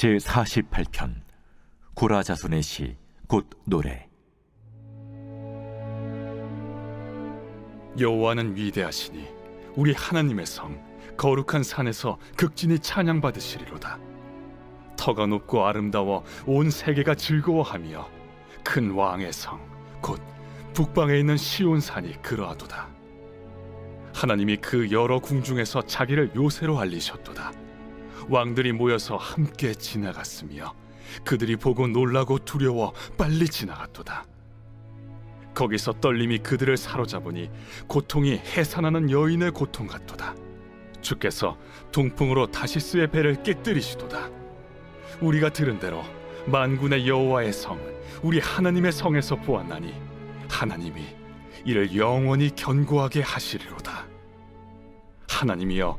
제 48편 고라자손의 시 곧 노래 여호와는 위대하시니 우리 하나님의 성 거룩한 산에서 극진히 찬양 받으시리로다. 터가 높고 아름다워 온 세계가 즐거워하며 큰 왕의 성 곧 북방에 있는 시온 산이 그러하도다. 하나님이 그 여러 궁중에서 자기를 요새로 알리셨도다. 왕들이 모여서 함께 지나갔으며 그들이 보고 놀라고 두려워 빨리 지나갔도다. 거기서 떨림이 그들을 사로잡으니 고통이 해산하는 여인의 고통 같도다. 주께서 동풍으로 다시스의 배를 깨뜨리시도다. 우리가 들은 대로 만군의 여호와의 성, 우리 하나님의 성에서 보았나니 하나님이 이를 영원히 견고하게 하시리로다. 하나님이여,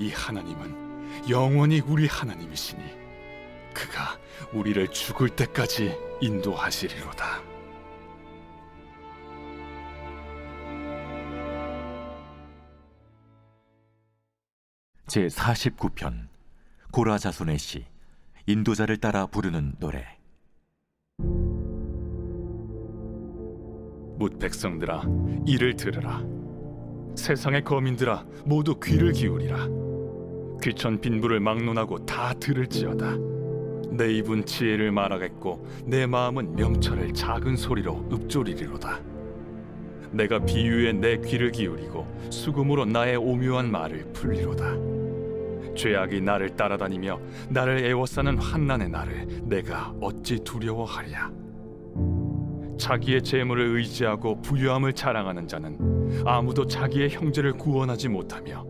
이 하나님은 영원히 우리 하나님이시니 그가 우리를 죽을 때까지 인도하시리로다. 제 49편 고라 자손의 시 인도자를 따라 부르는 노래. 뭇 백성들아 이를 들으라. 세상의 거민들아 모두 귀를 기울이라 귀천 빈부를 막론하고 다 들을지어다. 내 입은 지혜를 말하겠고 내 마음은 명철을 작은 소리로 읊조리리로다. 내가 비유에 내 귀를 기울이고 수금으로 나의 오묘한 말을 풀리로다. 죄악이 나를 따라다니며 나를 애워싸는 환난의 나를 내가 어찌 두려워하랴? 자기의 재물을 의지하고 부유함을 자랑하는 자는 아무도 자기의 형제를 구원하지 못하며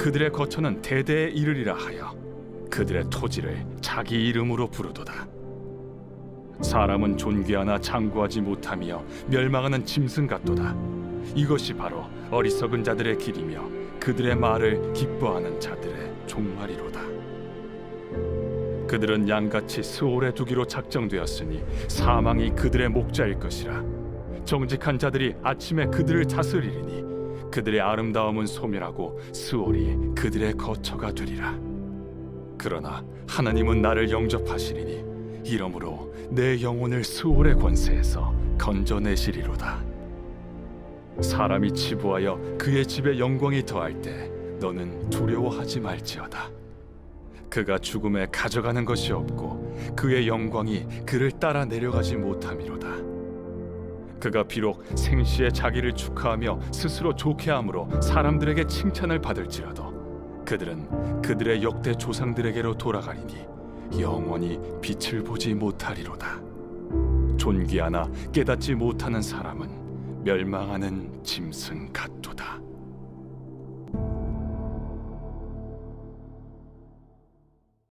그들의 거처는 대대에 이르리라 하여 그들의 토지를 자기 이름으로 부르도다. 사람은 존귀하나 장구하지 못하며 멸망하는 짐승 같도다. 이것이 바로 어리석은 자들의 길이며 그들의 말을 기뻐하는 자들의 종말이로다. 그들은 양같이 스올에 두기로 작정되었으니 사망이 그들의 목자일 것이라. 정직한 자들이 아침에 그들을 다스리리니 그들의 아름다움은 소멸하고 스올이 그들의 거처가 되리라. 그러나 하나님은 나를 영접하시리니 이러므로 내 영혼을 스올의 권세에서 건져내시리로다. 사람이 치부하여 그의 집에 영광이 더할 때 너는 두려워하지 말지어다. 그가 죽음에 가져가는 것이 없고 그의 영광이 그를 따라 내려가지 못함이로다. 그가 비록 생시에 자기를 축하하며 스스로 좋게 함으로 사람들에게 칭찬을 받을지라도 그들은 그들의 역대 조상들에게로 돌아가리니 영원히 빛을 보지 못하리로다. 존귀하나 깨닫지 못하는 사람은 멸망하는 짐승 같도다.